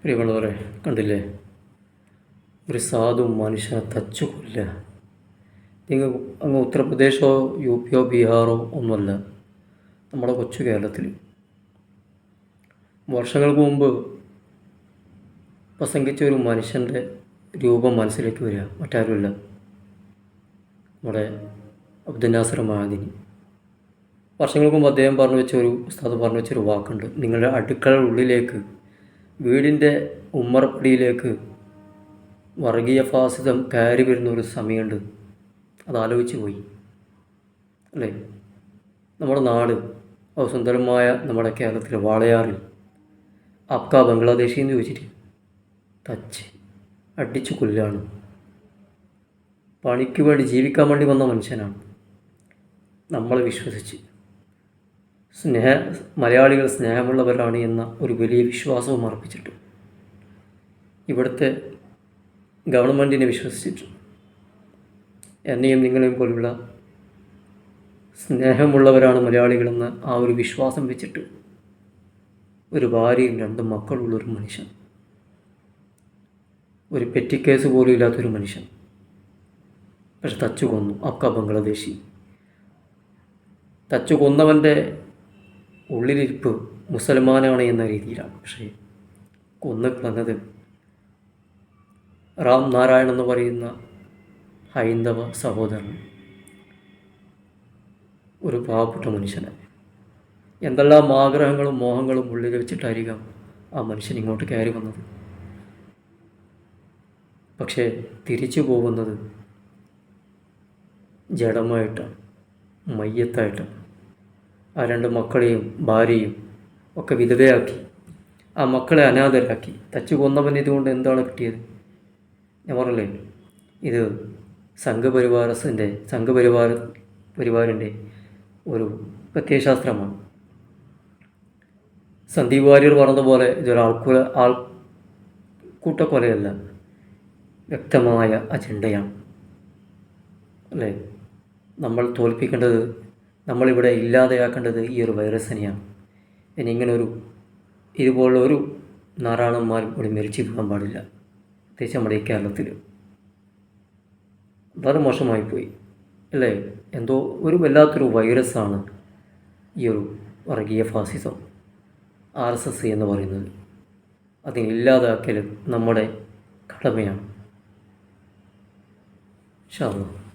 പ്രിയമുള്ളവരെ കണ്ടില്ലേ? ഒരു സാധു മനുഷ്യനെ തച്ചു കൊല്ല നിങ്ങൾ അങ്ങ് ഉത്തർപ്രദേശോ യു പിയോ ബീഹാറോ ഒന്നുമല്ല നമ്മുടെ കൊച്ചു കേരളത്തിൽ. വർഷങ്ങൾക്ക് മുമ്പ് പ്രസംഗിച്ച ഒരു മനുഷ്യന്റെ രൂപം മനസ്സിലേക്ക് വരിക. മറ്റാരുമില്ല. നമ്മുടെ അബ്ദുൽ നാസർ മാദിനി വർഷങ്ങൾക്ക് മുമ്പ് അദ്ദേഹം പറഞ്ഞു വെച്ച ഒരു ഉസ്താദ് പറഞ്ഞു വെച്ചൊരു വാക്കുണ്ട്. നിങ്ങളുടെ അടുക്കള ഉള്ളിലേക്ക് വീടിന്റെ ഉമ്മറപ്പടിയിലേക്ക് വർഗീയ ഫാസിതം കയറി വരുന്ന ഒരു സമയമുണ്ട്. അത് ആലോചിച്ച് പോയി. അല്ലേ? നമ്മുടെ നാട് സുന്ദരമായ നമ്മുടെ കേരളത്തിലെ വാളയാറിൽ അക്ക ബംഗ്ലാദേശിൽ എന്ന് ചോദിച്ചിട്ട് തച്ച് അടിച്ചു കൊല്ലാണ് പണിക്ക് വേണ്ടി ജീവിക്കാൻ വേണ്ടി വന്ന മനുഷ്യനാണ്. നമ്മളെ വിശ്വസിച്ച്. സ്നേഹ മലയാളികൾ സ്നേഹമുള്ളവരാണ് എന്ന ഒരു വലിയ വിശ്വാസവും അർപ്പിച്ചിട്ട്. ഇവിടുത്തെ ഗവൺമെന്റിനെ വിശ്വസിച്ചിട്ട്. എന്നെയും നിങ്ങളെയും പോലുള്ള സ്നേഹമുള്ളവരാണ് മലയാളികളെന്ന് ആ ഒരു വിശ്വാസം വെച്ചിട്ട്. ഒരു ഭാര്യയും രണ്ട് മക്കളുള്ളൊരു മനുഷ്യൻ. ഒരു പെറ്റിക്കേസ് പോലും ഇല്ലാത്തൊരു മനുഷ്യൻ. പക്ഷെ തച്ചു കൊന്നു. അക്ക ബംഗ്ലാദേശി. തച്ചു കൊന്നവന്റെ ഉള്ളിലിരിപ്പ് മുസൽമാനാണ് എന്ന രീതിയിലാണ്. പക്ഷേ കൊന്നു കളഞ്ഞത് റാം നാരായൺ എന്ന് പറയുന്ന ഹൈന്ദവ സഹോദരൻ. ഒരു പാവപ്പെട്ട മനുഷ്യനെ. എന്തെല്ലാം ആഗ്രഹങ്ങളും മോഹങ്ങളും ഉള്ളിൽ വെച്ചിട്ടായിരിക്കാം ആ മനുഷ്യൻ ഇങ്ങോട്ട് കയറി വന്നത്. പക്ഷേ തിരിച്ചു പോകുന്നത് ജഡമായിട്ടാണ്. മയ്യത്തായിട്ടാണ് ആ രണ്ട് മക്കളെയും ഭാര്യയും ഒക്കെ വിധവയാക്കി. ആ മക്കളെ അനാഥരാക്കി. തച്ചു കൊന്നവൻ ഇതുകൊണ്ട് എന്താണ് കിട്ടിയത്? ഞാൻ പറഞ്ഞില്ലേ ഇത് സംഘപരിവാരസിന്റെ സംഘപരിവാര പരിവാറിന്റെ ഒരു പ്രത്യയശാസ്ത്രമാണ്. സന്ദീപ് വാര്യർ പറഞ്ഞതുപോലെ ഇതൊരു ആൾ കൂട്ടക്കൊലയല്ല വ്യക്തമായ അജണ്ടയാണ്. അല്ലേ? നമ്മൾ തോൽപ്പിക്കേണ്ടത് നമ്മളിവിടെ ഇല്ലാതെയാക്കേണ്ടത് ഈ ഒരു വൈറസിനെയാണ് ഇനി ഇങ്ങനെ ഒരു ഇതുപോലുള്ള ഒരു നാരായണന്മാരും കൂടി മരിച്ചു പോകാൻ പാടില്ല. പ്രത്യേകിച്ച് നമ്മുടെ ഈ കേരളത്തിൽ വളരെ മോശമായിപ്പോയി. അല്ലേ? എന്തോ ഒരു വല്ലാത്തൊരു വൈറസാണ് ഈ ഒരു വർഗീയ ഫാസിസം ആർ എസ് എസ് എന്ന് പറയുന്നത്. അതിനില്ലാതാക്കൽ നമ്മുടെ കടമയാണ്. അല്ലാ